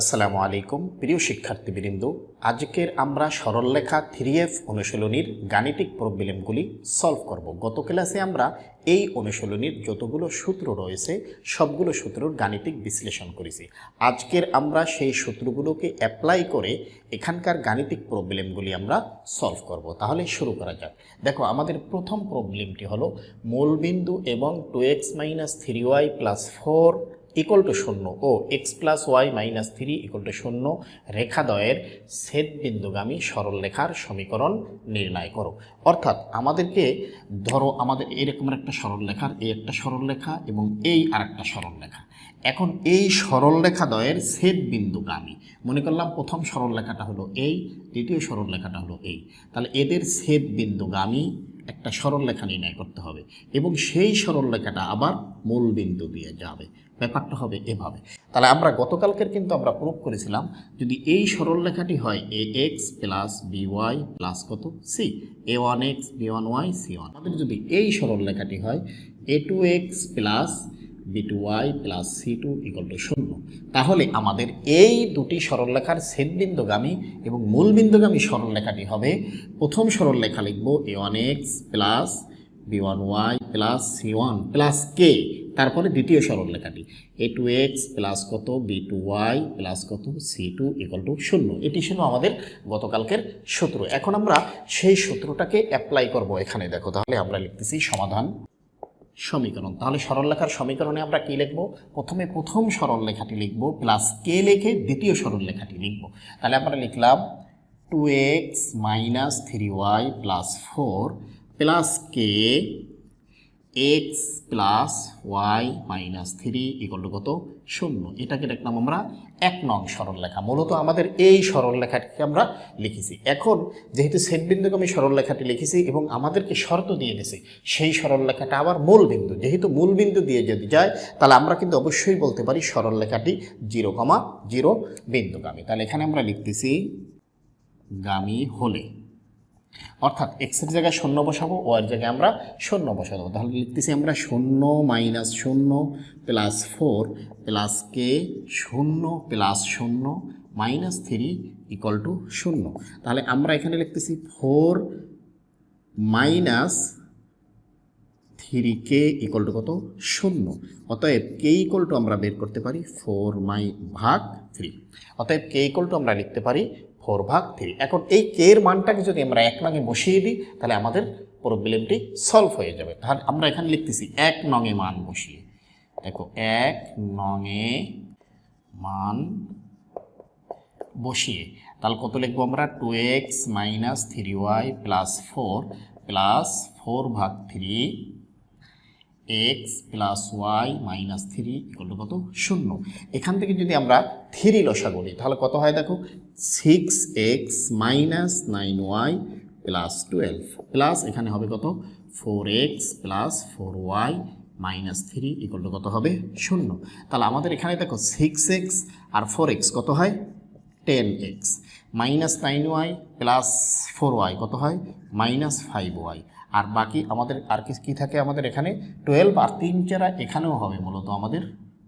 আসসালামু আলাইকুম, প্রিয় শিক্ষার্থীবৃন্দ। আজকের আমরা সরলরেখা থ্রি এফ অনুশীলনীর গাণিতিক প্রবলেমগুলি সলভ করব। গত ক্লাসে আমরা এই অনুশীলনীর যতগুলো সূত্র রয়েছে, সবগুলো সূত্রর গাণিতিক বিশ্লেষণ করেছি। আজকের আমরা সেই সূত্রগুলোকে অ্যাপ্লাই করে এখানকার গাণিতিক প্রবলেমগুলি আমরা সলভ করব। তাহলে শুরু করা যাক। দেখো, আমাদের প্রথম প্রবলেমটি হলো মূলবিন্দু এবং two x minus three y plus four equal to শূন্য ও x plus y minus three equal to শূন্য রেখাদ্বয়ের ছেদবিন্দুগামী সরলরেখার সমীকরণ নির্ণয় করো। অর্থাৎ আমাদেরকে ধরো আমাদের এরকমের একটা সরলরেখার এই একটা সরলরেখা এবং এই আর একটা সরলরেখা এখন এই সরলরেখাদ্বয়ের ছেদবিন্দুগামী, মনে করলাম প্রথম সরলরেখাটা হলো এই, দ্বিতীয় সরলরেখাটা হলো এই। তাহলে এদের ছেদবিন্দুগামী একটা সরলরেখা নির্ণয় করতে হবে। এবং সেই সরলরেখাটা আবার মূল বিন্দু দিয়ে যাবে। ব্যাপারটা হবে এভাবে। তাহলে আমরা গতকালকের কিন্তু আমরা প্রুভ করেছিলাম, যদি এই সরলরেখাটি হয় a x plus b y plus কত? C a one x b one y c one আমাদের যদি এই সরলরেখাটি হয় a two x plus b two y plus c two equal to শূন্য। তাহলে আমাদের এই দুটি সরলরেখার ছেদবিন্দুগামী এবং মূলবিন্দুগামী সরলরেখাটি হবে। প্রথম সরলরেখা লিখব a one x plus b one y plus c one plus k তারপরে দ্বিতীয় সরলরেখাটি। এ টু এক্স প্লাস কত? বি টু ওয়াই প্লাস কত? সি টু ইকুয়াল টু শূন্য। এটি ছিল আমাদের গতকালকের সূত্র। এখন আমরা সেই সূত্রটাকে অ্যাপ্লাই করব এখানে। দেখো, তাহলে আমরা লিখতেছি সমাধান সমীকরণ। তাহলে সরলরেখার সমীকরণে আমরা কি লিখব? প্রথমে প্রথম সরলরেখাটি লিখব প্লাস কে লিখে দ্বিতীয় সরলরেখাটি লিখব। তাহলে আমরা লিখলাম two x minus three y plus four plus k x plus y minus three equal to কত? শূন্য। এটাকে দেখলাম আমরা এক নং সরলরেখা। মূলত আমাদের এই সরলরেখাটিকে আমরা লিখেছি। এখন যেহেতু সেট সেটবিন্দুকে আমি সরলরেখাটি লিখেছি এবং আমাদেরকে শর্ত দিয়ে দিয়েছি, সেই সরলরেখাটা আবার মূল বিন্দু। যেহেতু মূল বিন্দু দিয়ে যদি যায়, তাহলে আমরা কিন্তু অবশ্যই বলতে পারি সরলরেখাটি জিরো কমা জিরো বিন্দুগামী। তাহলে এখানে আমরা লিখতেছি গামী হলে। অর্থাৎ এক্সের জায়গায় শূন্য বসাবো ওয়ার জায়গায় আমরা শূন্য বসাবো। তাহলে লিখতেছি আমরা শূন্য মাইনাস শূন্য প্লাস ফোর প্লাস কে শূন্য প্লাস শূন্য মাইনাস থ্রি ইকুয়াল টু শূন্য। তাহলে আমরা এখানে লিখতেছি four minus three k equal to কত? শূন্য। অতএব কে ইকুয়াল টু আমরা বের করতে পারি ফোর মাই ভাগ থ্রি অতএব কে ইকুয়াল টু আমরা লিখতে পারি ফোর ভাগ থ্রি। এখন এই কে এর মানটাকে যদি আমরা এক নঙে বসিয়ে দিই, তাহলে আমাদের প্রবলেমটি সলভ হয়ে যাবে। তাহলে আমরা এখানে লিখতেছি এক নঙে মান বসিয়ে। দেখো, এক নঙে মান বসিয়ে। তাহলে কত লিখব আমরা? Two x minus three y plus four plus four ভাগ three x plus y minus three equal কত? শূন্য। এখান থেকে যদি আমরা থ্রি লসা করি তাহলে কত হয় দেখো? Six x minus nine y plus twelve plus এখানে হবে কত? Four x plus four y minus three equal কত হবে? শূন্য। তাহলে আমাদের এখানে দেখো সিক্স এক্স আর ফোর এক্স কত হয়? Ten x minus nine y plus four y কত হয়? মাইনাস ফাইভ ওয়াই আর বাকি আমাদের আর কি থাকে আমাদের এখানে? টুয়েলভ আর তিন চেরা এখানেও হবে মূলত আমাদের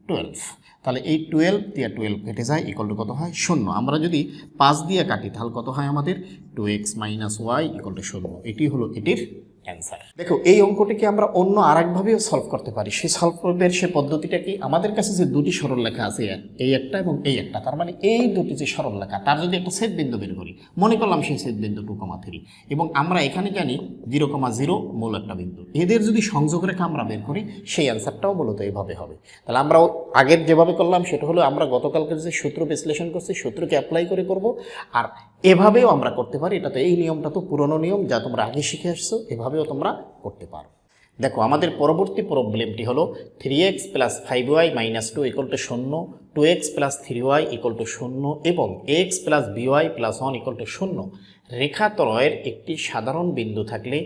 টুয়েলভ তাহলে এই টুয়েলভ দিয়ে টুয়েলভ কেটে যায় ইকল টু কত হয়? শূন্য। আমরা যদি পাঁচ দিয়ে কাটি, তাহলে কত হয় আমাদের? Two x minus y equal to শূন্য। এটি হলো এটির অ্যান্সার। দেখো, এই অঙ্কটিকে আমরা অন্য আরেকভাবেও সলভ করতে পারি। সেই সলভ করবের সে পদ্ধতিটা কি? আমাদের কাছে যে দুটি সরল লেখা আছে, এই একটা এবং এই একটা, তার মানে এই দুটি যে সরল লেখা, তার যদি একটা সেট বিন্দু বের করি, মনে করলাম সেই সেট বিন্দু টু কমা থ্রি, এবং আমরা এখানে জানি জিরো কমা জিরো মূল একটা বিন্দু। এদের যদি সংযোগ রেখা আমরা বের করি, সেই অ্যান্সারটাও মূলত এইভাবে হবে। তাহলে আমরা আগের যেভাবে করলাম, সেটা হলো আমরা গতকালকের যে সূত্র বিশ্লেষণ করছি, সূত্রকে অ্যাপ্লাই করে করব, আর এভাবেও আমরা করতে পারি। এটা তো এই নিয়মটা তো পুরনো নিয়ম, যা তোমরা আগে শিখে আসছো এভাবেও তোমরা করতে পারো। দেখো, আমাদের পরবর্তী প্রবলেমটি হলো three x plus five y minus two equal to শূন্য two x plus three y equal to শূন্য এবং x plus b y plus one equal to শূন্য। রেখাতরয়ের একটি সাধারণ বিন্দু থাকলে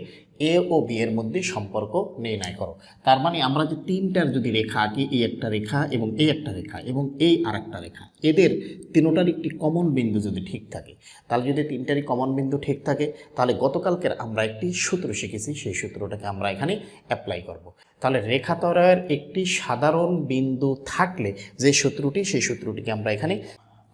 এ ও বি এর মধ্যে সম্পর্ক নির্ণয় করো তার মানে আমরা যে তিনটার যদি রেখা আঁকি এই একটা রেখা এবং এই একটা রেখা এবং এই আর একটা রেখা, এদের তিনোটার একটি কমন বিন্দু যদি ঠিক থাকে, তাহলে যদি তিনটারই কমন বিন্দু ঠিক থাকে, তাহলে গতকালকের আমরা একটি সূত্র শিখেছি, সেই সূত্রটাকে আমরা এখানে অ্যাপ্লাই করব। তাহলে রেখাতরয়ের একটি সাধারণ বিন্দু থাকলে যে সূত্রটি, সেই সূত্রটিকে আমরা এখানে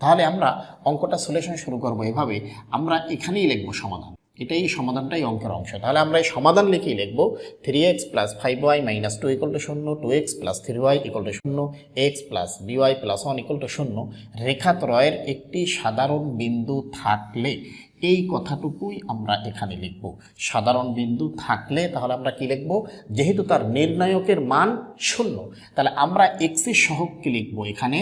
তাহলে আমরা অঙ্কটা সলিউশন শুরু করব এভাবে। আমরা এখানেই লিখব সমাধান। এটাই সমাধানটাই অঙ্কের অংশ। তাহলে আমরা এই সমাধান লিখেই লিখব three x plus five y minus two equal to শূন্য two x plus three y equal to শূন্য x plus b y plus one equal to শূন্য। রেখাত্রয়ের একটি সাধারণ বিন্দু থাকলে এই কথাটুকুই আমরা এখানে লিখব। সাধারণ বিন্দু থাকলে তাহলে আমরা কি লিখব? যেহেতু তার নির্ণায়কের মান শূন্য, তাহলে আমরা এক্সের সহগকে লিখব এখানে।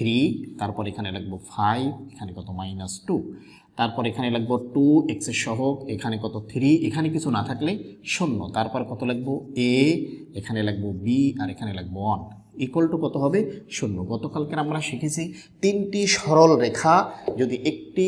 থ্রি তারপর এখানে লিখব ফাইভ এখানে কত মাইনাস টু তারপর এখানে লাগবো টু এক্সের সহগ, এখানে কত থ্রি এখানে কিছু না থাকলে শূন্য। তারপর কত লাগবো এ এখানে লাগবো বি আর এখানে লাগবো ওয়ান ইকুয়াল টু কত হবে? শূন্য। গতকালকে আমরা শিখেছি তিনটি সরল রেখা যদি একটি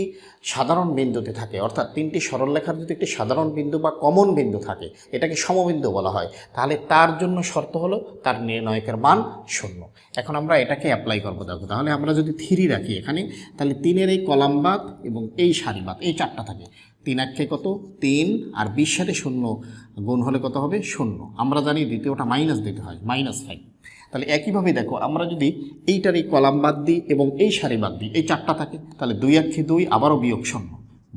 সাধারণ বিন্দুতে থাকে, অর্থাৎ তিনটি সরল রেখার যদি একটি সাধারণ বিন্দু বা কমন বিন্দু থাকে, এটাকে সমবিন্দু বলা হয়, তাহলে তার জন্য শর্ত হলো তার নির্ণয়কের মান শূন্য। এখন আমরা এটাকে অ্যাপ্লাই করব। দেখো, তাহলে আমরা যদি থ্রি রাখি এখানে, তাহলে তিনের এই কলামবাদ এবং এই সারিবাদ এই চারটা থাকে। তিন একে কত? তিন। আর বিশ সাথে শূন্য গুণ হলে কত হবে? শূন্য। আমরা জানি দ্বিতীয়টা মাইনাস দিতে হয় মাইনাস ফাইভ তাহলে একইভাবে দেখো, আমরা যদি এইটার এই কলাম বাদ দিই এবং এই সারি বাদ দিই, এই চারটা থাকে, তাহলে দুই একে দুই, আবারও বিয়োগ শূন্য।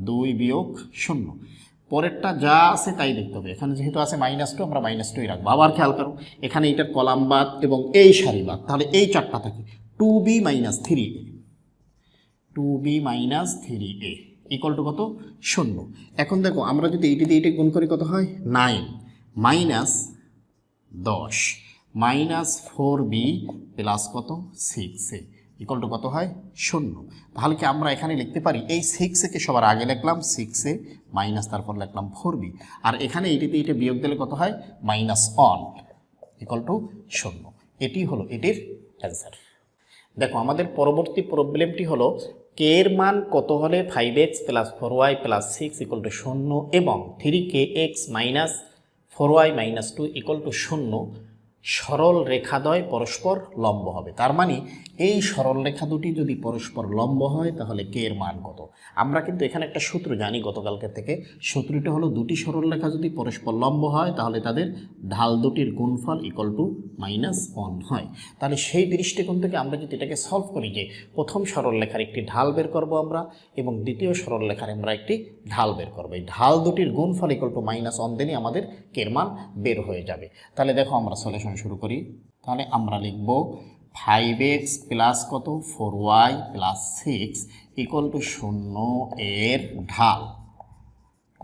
দুই বিয়োগ শূন্য। পরেরটা যা আছে তাই দেখতে হবে। এখানে যেহেতু আছে মাইনাস টু আমরা মাইনাস টুই রাখব। আবার খেয়াল করো, এখানে এইটার কলাম বাদ এবং এই সারি বাদ। তাহলে এই চারটা থাকে। Two b minus three a two b minus three a equal to কত? শূন্য। এখন দেখো, আমরা যদি এইটি দিয়ে এইটি গুণ করি কত হয়? নাইন। মাইনাস দশ। মাইনাস ফোর বি প্লাস কত? Six a. ইকুয়াল টু কত হয়? শূন্য। তাহলে কি আমরা এখানে লিখতে পারি? এই সিক্স একে সবার আগে লিখলাম, সিক্স এ মাইনাস তারপর লিখলাম ফোর বি। আর এখানে এইটিতে এইটা বিয়োগ দিলে কত হয়? Minus one. ইকুয়াল টু শূন্য। এটি হলো এটির অ্যান্সার দেখো, আমাদের পরবর্তী প্রবলেমটি হলো কে এর মান কত হলে five x plus four y plus six equal to শূন্য এবং three k x minus four y minus two equal to শূন্য? সরল রেখাদ্বয় পরস্পর লম্ব হবে। তার মানে এই সরল রেখা দুটি যদি পরস্পর লম্ব হয়, তাহলে কে এর মান কত? আমরা কিন্তু এখানে একটা সূত্র জানি গতকালকে থেকে। সূত্রটি হলো দুটি সরল রেখা যদি পরস্পর লম্ব হয়, তাহলে তাদের ঢাল দুটির গুণফল ইকুয়াল টু মাইনাস ওয়ান হয়। তাহলে সেই দৃষ্টিকোণ থেকে আমরা যদি এটাকে সলভ করি যে, প্রথম সরল রেখার একটি ঢাল বের করব আমরা এবং দ্বিতীয় সরল রেখার আমরা একটি ঢাল বের করব। এই ঢাল দুটির গুণফল ইকুয়াল টু মাইনাস ওয়ান দিনই আমাদের কের মান বের হয়ে যাবে। তাহলে দেখো আমরা সলিউশন শুরু করি। তাহলে আমরা লিখব ফাইভ এক্স প্লাস কত? Four y plus six equal to শূন্য এর ঢাল।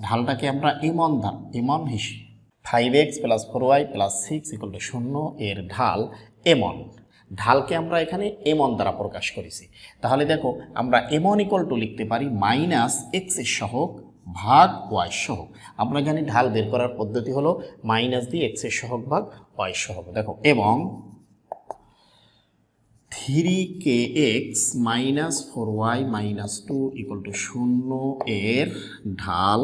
ঢালটাকে আমরা এমন ধান এমন হিসি five x plus four y plus six equal to শূন্য এর ঢাল এমন। ঢালকে আমরা এখানে এমন দ্বারা প্রকাশ করেছি। তাহলে দেখো, আমরা এমন ইকুয়াল টু লিখতে পারি মাইনাস এক্সের সহগ ভাগ ওয়াই সহগ? আমরা জানি ঢাল বের করার পদ্ধতি হলো মাইনাস দিয়ে এক্সের সহগ ভাগ ওয়াই সহগ? দেখো, এবং three k x minus four y minus two equal to শূন্য এর ঢাল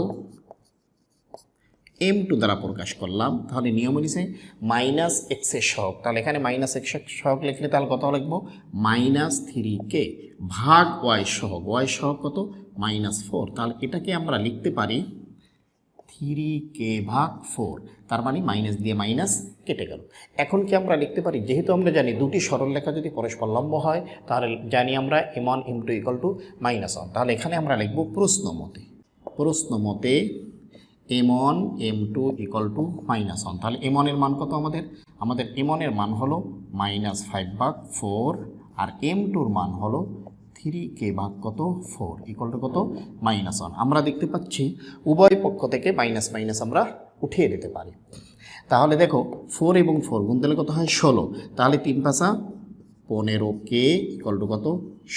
এম টু দ্বারা প্রকাশ করলাম, তাহলে নিয়ম অনুযায়ী মাইনাস এক্সের সহগ, তাহলে এখানে মাইনাস এক্সের সহগ লিখলে তাহলে কত লিখব? মাইনাস থ্রি কে ভাগ ওয়াই সহগ ওয়াই সহগ কত? মাইনাস ফোর তাহলে এটাকে আমরা লিখতে পারি থ্রি কে ভাগ ফোর তার মানে মাইনাস দিয়ে মাইনাস কেটে গেল। এখন কি আমরা লিখতে পারি? যেহেতু আমরা জানি দুটি সরলরেখা যদি পরস্পর লম্ব হয়, তাহলে জানি আমরা m one m two equal to minus one তাহলে এখানে আমরা লিখব প্রশ্ন মতে প্রশ্ন মতে m one m two equal to minus one তাহলে এম ওয়ানের মান কত আমাদের? আমাদের এম ওয়ানের মান হলো মাইনাস ফাইভ ভাগ ফোর আর এম টুর মান হলো থ্রি কে ভাগ কত? ফোর ইকুয়াল টু কত? মাইনাস ওয়ান আমরা দেখতে পাচ্ছি উভয় পক্ষ থেকে মাইনাস মাইনাস আমরা উঠিয়ে দিতে পারি। তাহলে দেখো ফোর এবং ফোর গুণ দিলে কত হয়? ষোলো। তাহলে তিন পাশা পনেরো কে ইকুয়াল টু কত?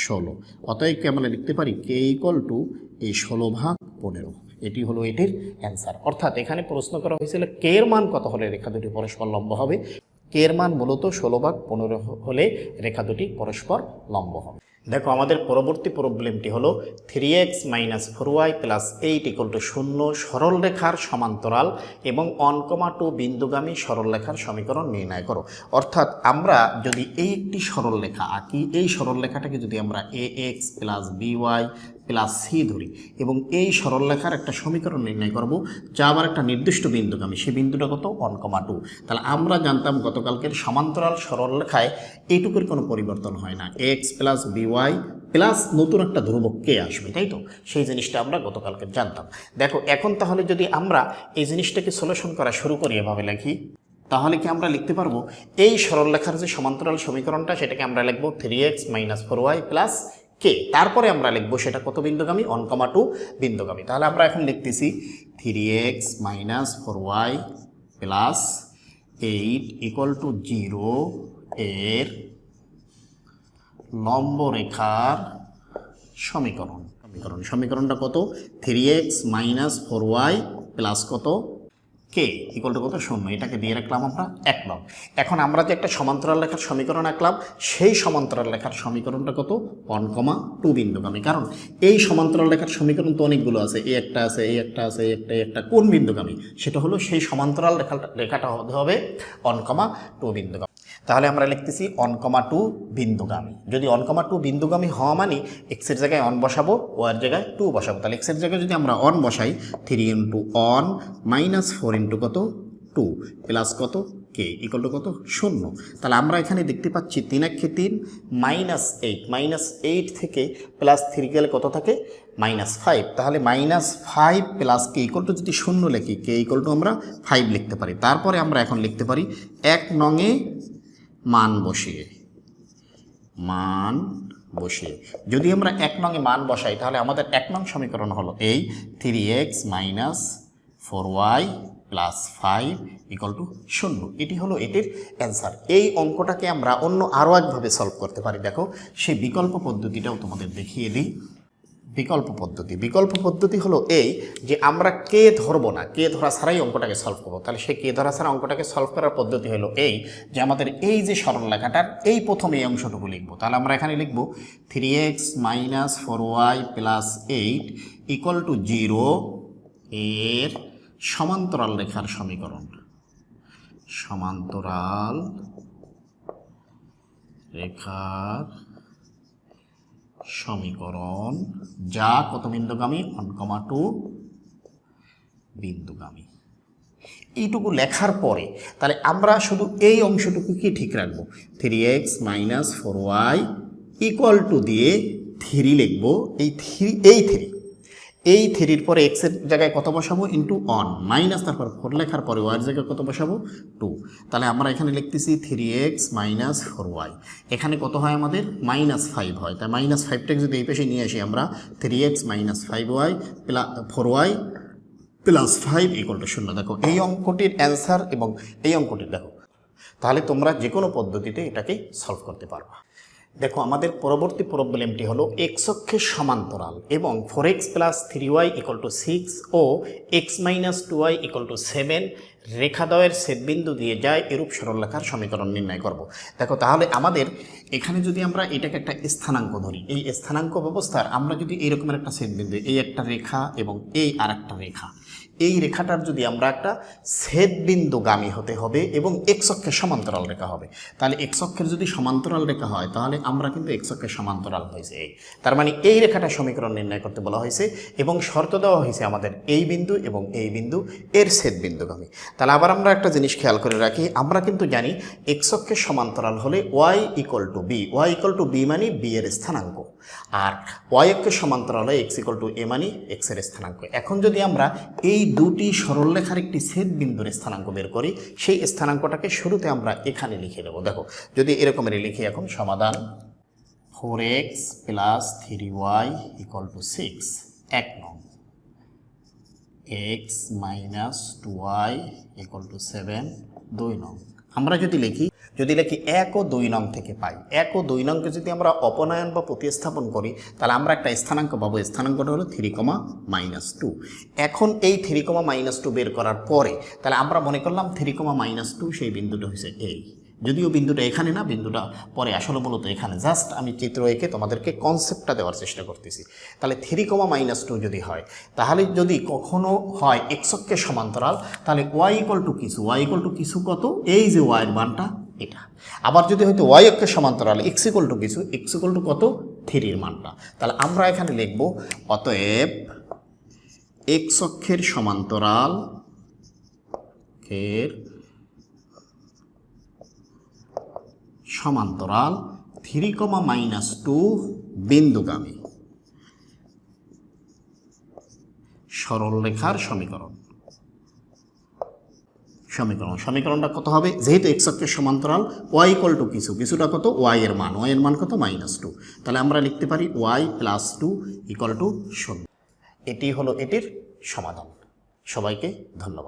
ষোলো। অতএব কে আমরা লিখতে পারি? কে ইকুয়াল টু এই ষোলো ভাগ পনেরো। এটি হলো এটির অ্যান্সার অর্থাৎ এখানে প্রশ্ন করা হয়েছিল কে এর মান কত হলে রেখা দুটি পরস্পর লম্ব হবে? কে এর মান মূলত ষোলো ভাগ পনেরো হলে রেখা দুটি পরস্পর লম্ব হবে। দেখো, আমাদের পরবর্তী প্রবলেমটি হলো three x minus four y plus eight equal to শূন্য সরল রেখার সমান্তরাল এবং অনকমা টু বিন্দুগামী সরল রেখার সমীকরণ নির্ণয় করো। অর্থাৎ আমরা যদি এই একটি সরল রেখা আঁকি, এই সরল রেখাটাকে যদি আমরা a x plus b y plus c ধরি। এবং এই সরলরেখার একটা সমীকরণ নির্ণয় করব, যা আবার একটা নির্দিষ্ট বিন্দুগামী। সেই বিন্দুটা কত? ওয়ান কমা টু তাহলে আমরা জানতাম গতকালকের সমান্তরাল সরলরেখায় এইটুকুর কোনো পরিবর্তন হয় না। এক্স প্লাস বিওয়াই প্লাস নতুন একটা ধ্রুবক কে আসবে, তাই তো? সেই জিনিসটা আমরা গতকালকে জানতাম। দেখো, এখন তাহলে যদি আমরা এই জিনিসটাকে সলিউশন করা শুরু করি এভাবে লিখি, তাহলে কি আমরা লিখতে পারব? এই সরলরেখার যে সমান্তরাল সমীকরণটা, সেটাকে আমরা লিখব three x minus four y plus k? তারপরে আমরা লিখব সেটা কত বিন্দুগামী? One comma two বিন্দুগামী। তাহলে আমরা এখন লিখতেছি three x minus four y plus eight equal to zero এর লম্ব রেখার সমীকরণ। সমীকরণ। সমীকরণটা কত? Three x minus four y plus কত? কে? ইকুয়াল টু কত? শূন্য। এটাকে দিয়ে রাখলাম আমরা এক নং এখন আমরা যে একটা সমান্তরাল লেখার সমীকরণ আঁকলাম, সেই সমান্তরাল লেখার সমীকরণটা কত? ওয়ান কমা টু বিন্দুগামী। কারণ এই সমান্তরাল লেখার সমীকরণ তো অনেকগুলো আছে। এই একটা আছে এই একটা আছে এই একটা একটা, কোন বিন্দুগামী? সেটা হলো সেই সমান্তরাল লেখাটা লেখাটা হতে হবে ওয়ান কমা টু বিন্দুগামী। তাহলে আমরা লিখতেছি অনকমা টু বিন্দুগামী। যদি অনকমা টু বিন্দুগামী হওয়া মানে এক্সের জায়গায় অন বসাবো ওয়ার জায়গায় টু বসাবো, তাহলে এক্সের জায়গায় যদি আমরা অন বসাই three into one minus four into কত? টু প্লাস কত? কে ইকুয়াল টু কত? শূন্য। তাহলে আমরা এখানে দেখতে পাচ্ছি তিন একে তিন মাইনাস এইট মাইনাস এইট থেকে প্লাস থ্রি গেলে কত থাকে? মাইনাস ফাইভ তাহলে minus five plus k equal to যদি শূন্য লিখি কে ইকুয়াল টু আমরা ফাইভ লিখতে পারি। তারপরে আমরা এখন লিখতে পারি এক নঙে মান বসিয়ে। মান বসিয়ে। যদি আমরা এক নঙে মান বসাই, তাহলে আমাদের এক নং সমীকরণ হলো এই। Three x minus four y plus five equal to শূন্য। এটি হলো এটির অ্যান্সার এই অঙ্কটাকে আমরা অন্য আরও একভাবে সলভ করতে পারি। দেখো, সেই বিকল্প পদ্ধতিটাও তোমাদের দেখিয়ে দিই। বিকল্প পদ্ধতি। বিকল্প পদ্ধতি হলো এই যে আমরা কে ধরবো না, কে ধরা ছাড়াই অঙ্কটাকে সলভ করব। তাহলে সেই কে ধরা ছাড়া অঙ্কটাকে সলভ করার পদ্ধতি হলো এই যে আমাদের এই যে সরলরেখাটার এই প্রথম এই অংশটুকু লিখব। তাহলে আমরা এখানে লিখব three x minus four y plus eight equal to zero এর সমান্তরাল রেখার সমীকরণ। সমান্তরাল রেখার সমীকরণ যা কত বিন্দুগামী? One comma two বিন্দুগামী। এইটুকু লেখার পরে তাহলে আমরা শুধু এই অংশটুকু কি ঠিক রাখব। Three x minus four y equal to দিয়ে থ্রি লিখব। এই থ্রি এই থ্রি এই থ্রির পরে এক্সের জায়গায় কত বসাবো? ইন্টু অন মাইনাস তারপর ফোর লেখার পরে ওয়াইয়ের জায়গায় কত বসাবো? টু তাহলে আমরা এখানে লিখতেছি three x minus four y এখানে কত হয় আমাদের? মাইনাস ফাইভ হয়। তাই মাইনাস ফাইভটাকে যদি এই পেশে নিয়ে আসি আমরা three x minus five y plus four y plus five equal to শূন্য। দেখো, এই অঙ্কটির অ্যান্সার এবং এই অঙ্কটির, দেখো। তাহলে তোমরা যে কোনো পদ্ধতিতে এটাকে সলভ করতে পারবা। দেখো, আমাদের পরবর্তী প্রবলেমটি হলো এক্স অক্ষের সমান্তরাল এবং four x plus three y equal to six O x minus two y equal to seven রেখাদ্বয়ের ছেদবিন্দু দিয়ে যায়, এরূপ সরলরেখার সমীকরণ নির্ণয় করব। দেখো, তাহলে আমাদের এখানে যদি আমরা এটাকে একটা স্থানাঙ্ক ধরি, এই স্থানাঙ্ক ব্যবস্থার আমরা যদি এইরকমের একটা ছেদবিন্দু, এই একটা রেখা এবং এই আর একটা রেখা এই রেখাটার যদি আমরা একটা ছেদবিন্দুগামী হতে হবে এবং এক্স অক্ষের সমান্তরাল রেখা হবে। তাহলে অক্ষের যদি সমান্তরাল রেখা হয়, তাহলে আমরা কিন্তু এক্স অক্ষের সমান্তরাল হয়েছে এই। তার মানে এই রেখাটা সমীকরণ নির্ণয় করতে বলা হয়েছে এবং শর্ত দেওয়া হয়েছে আমাদের এই বিন্দু এবং এই বিন্দু এর ছেদবিন্দুগামী। তাহলে আবার আমরা একটা জিনিস খেয়াল করে রাখি, আমরা কিন্তু জানি এক্স অক্ষের সমান্তরাল হলে y equal to b y equal to b মানে বি এর স্থানাঙ্ক। আর ওয়াই অক্ষের সমান্তরাল হয় এক্স ইকুয়াল টু এ মানে এক্সের স্থানাঙ্ক। এখন যদি আমরা এই দুটি সরলরেখার একটি ছেদ বিন্দুর স্থানাঙ্ক বের করি, সেই স্থানাঙ্কটাকে শুরুতে আমরা এখানে লিখে দেবো দেখো, যদি এরকমের লিখি এখন, সমাধান four x plus three y equal to six এক নং। X minus two y equal to seven দুই নং। আমরা যদি লিখি যদি লিখি এক ও দুই নং থেকে পাই, এক ও দুই নংকে যদি আমরা অপনয়ন বা প্রতিস্থাপন করি, তাহলে আমরা একটা স্থানাঙ্ক পাবো, স্থানাঙ্কটা হলো থ্রি কমা মাইনাস টু। এখন এই থ্রি কমা মাইনাস টু বের করার পরে, তাহলে আমরা মনে করলাম থ্রি কমা মাইনাস টু সেই বিন্দুটা হয়েছে এই যদিও বিন্দুটা এখানে না, বিন্দুটা পরে আসলে মূলত এখানে। জাস্ট আমি চিত্র এঁকে তোমাদেরকে কনসেপ্টটা দেওয়ার চেষ্টা করতেছি। তাহলে থ্রি কমা মাইনাস টু যদি হয়, তাহলে যদি কখনো হয় এক্সকের সমান্তরাল, তাহলে ওয়াই ইকুয়াল টু কিছু ওয়াই ইকুয়াল টু কিছু কত? এই যে ওয়াইয়ের মানটা এটা। আবার যদি হয়তো ওয়াই অক্ষের সমান্তরাল এক্স ইকুয়াল টু কিছু এক্স ইকুয়াল টু কত? থ্রির মানটা। তাহলে আমরা এখানে লিখব, অতএব এক্স অক্ষের সমান্তরাল অক্ষের সমান্তরাল থ্রি কমা মাইনাস টু বিন্দুগামী। সরল রেখার সমীকরণ। সমীকরণ। সমীকরণটা কত হবে? যেহেতু এক্স অক্ষের সমান্তরাল ওয়াই ইকল টু কিছু। কিছুটা কত? ওয়াই এর মান। ওয়াই এর মান কত? মাইনাস টু তাহলে আমরা লিখতে পারি y plus two equal to শূন্য। এটি হলো এটির সমাধান। সবাইকে ধন্যবাদ।